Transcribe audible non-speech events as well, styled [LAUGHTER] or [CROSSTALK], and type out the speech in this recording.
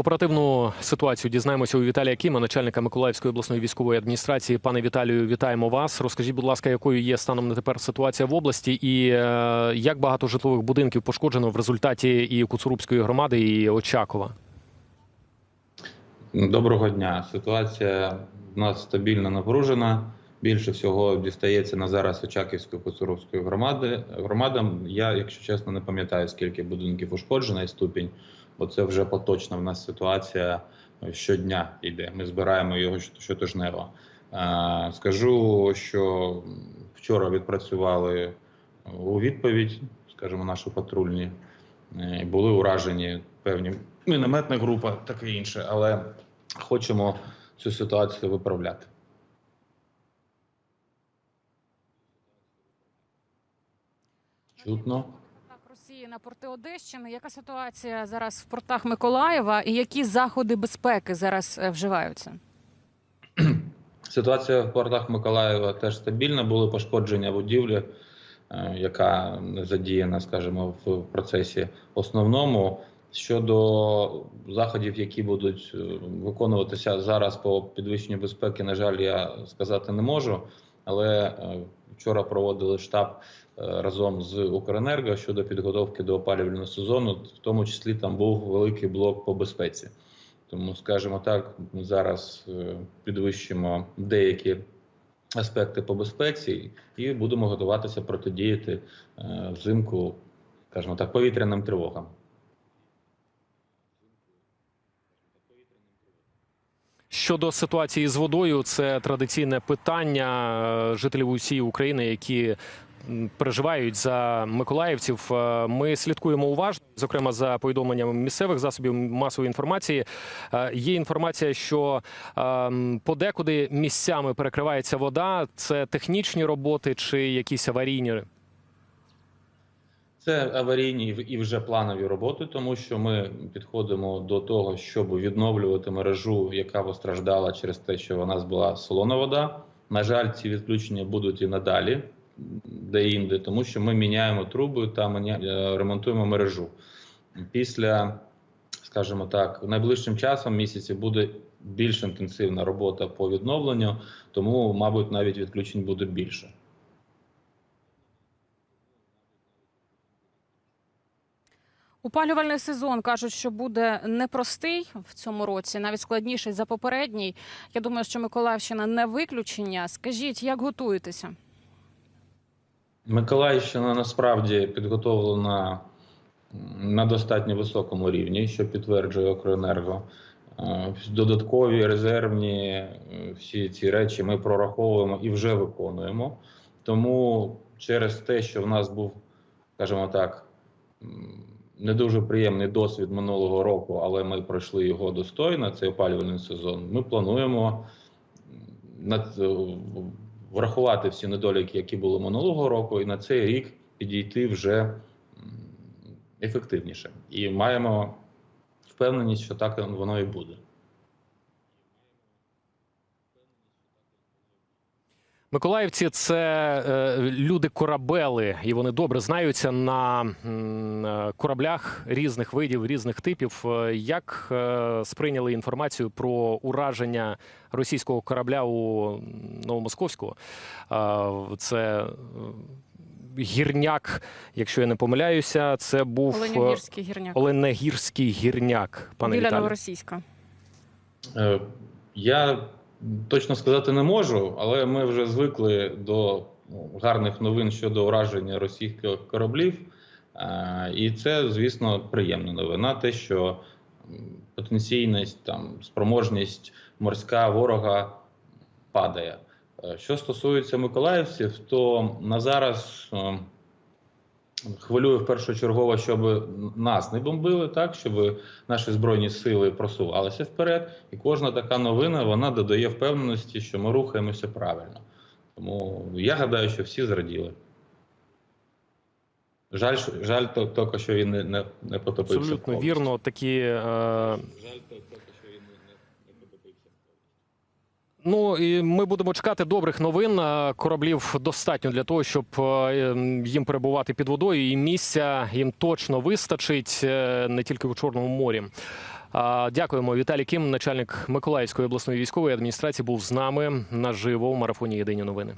Оперативну ситуацію дізнаємося у Віталія Кіма, начальника Миколаївської обласної військової адміністрації. Пане Віталію, вітаємо вас. Розкажіть, будь ласка, якою є станом на тепер ситуація в області, і е, як багато житлових будинків пошкоджено в результаті і Куцурубської громади, і Очакова? Доброго дня. Ситуація в нас стабільно напружена. Більше всього дістається на зараз Очаківської Куцуровської громади. Громадам я, якщо чесно, не пам'ятаю, скільки будинків ушкоджено і ступінь, бо це вже поточна в нас ситуація щодня йде. Ми збираємо його щотижнево. Скажу, що вчора відпрацювали у відповідь, скажімо, наші патрульні. Е, Були уражені певні мінометна група, таке інше, але хочемо цю ситуацію виправляти. Чутно. Росії на порти Одещини. Яка ситуація зараз в портах Миколаєва і які заходи безпеки зараз е, вживаються? [CLEARS THROAT] Ситуація в портах Миколаєва теж стабільна. Були пошкодження будівлі, е, яка задіяна, скажімо, в процесі основному. Щодо заходів, які будуть е, виконуватися зараз по підвищенню безпеки, на жаль, я сказати не можу. Але вчора проводили штаб е, разом з Укренерго щодо підготовки до опалювального сезону. В тому числі там був великий блок по безпеці. Тому, скажімо так, ми зараз е, підвищимо деякі аспекти по безпеці і будемо готуватися протидіяти е, взимку, скажімо так, повітряним тривогам. Щодо ситуації з водою, це традиційне питання е, жителів усієї України, які переживають за миколаївців. Е, Ми слідкуємо уважно, зокрема за повідомленнями місцевих засобів масової інформації. Е, Є інформація, що подекуди місцями перекривається вода. Це технічні роботи чи якісь аварійні. Це аварійні і вже планові роботи, тому що ми підходимо до того, щоб відновлювати мережу, яка постраждала через те, що у нас була солона вода. На жаль, ці відключення будуть і надалі, де-інде, тому що ми міняємо труби та е, ремонтуємо мережу. Після, скажімо так, найближчим часом місяці буде більш інтенсивна робота по відновленню, тому, мабуть, навіть відключень буде більше. Опалювальний сезон кажуть, що буде непростий в цьому році, навіть складніший за попередній. Я думаю, що Миколаївщина не виключення. Скажіть, як готуєтеся? Миколаївщина насправді підготовлена на достатньо високому рівні, що підтверджує Укренерго. Е, Додаткові резервні е, всі ці речі ми прораховуємо і вже виконуємо. Тому через те, що в нас був, скажімо так, не дуже приємний досвід минулого року, але ми пройшли його достойно. Цей опалювальний сезон. Ми плануємо над врахувати всі недоліки, які були минулого року, і на цей рік підійти вже ефективніше. І маємо впевненість, що так воно і буде. Миколаївці це е, люди корабели, і вони добре знаються на е, кораблях різних видів, різних типів. Е, Як е, сприйняли інформацію про ураження російського корабля у Новомосковську? Е, Це гірняк, якщо я не помиляюся, це був Оленягірський гірняк Оленегірський гірняк. Пане біля Новоросійська. Е, Я точно сказати не можу, але ми вже звикли до ну, гарних новин щодо ураження російських кораблів. Е, І це, звісно, приємна новина. Те, що потенційність, там, спроможність морська ворога падає. Е, Що стосується миколаївців, то на зараз е, хвилює в першочергово, щоб нас не бомбили, так щоб наші збройні сили просувалися вперед, і кожна така новина вона додає впевненості, що ми рухаємося правильно. Тому я гадаю, що всі зраділи. Жаль, жаль тільки, що він не, не, не потопився. Абсолютно повністю. вірно. Такі е, Жаль тільки, що він не, не, не потопився. Ну і ми будемо чекати добрих новин. Кораблів достатньо для того, щоб е, ем, їм перебувати під водою, і місця їм точно вистачить е, не тільки у Чорному морі. Дякуємо. Віталій Кім, начальник Миколаївської обласної військової адміністрації, був з нами наживо в марафоні Єдині новини.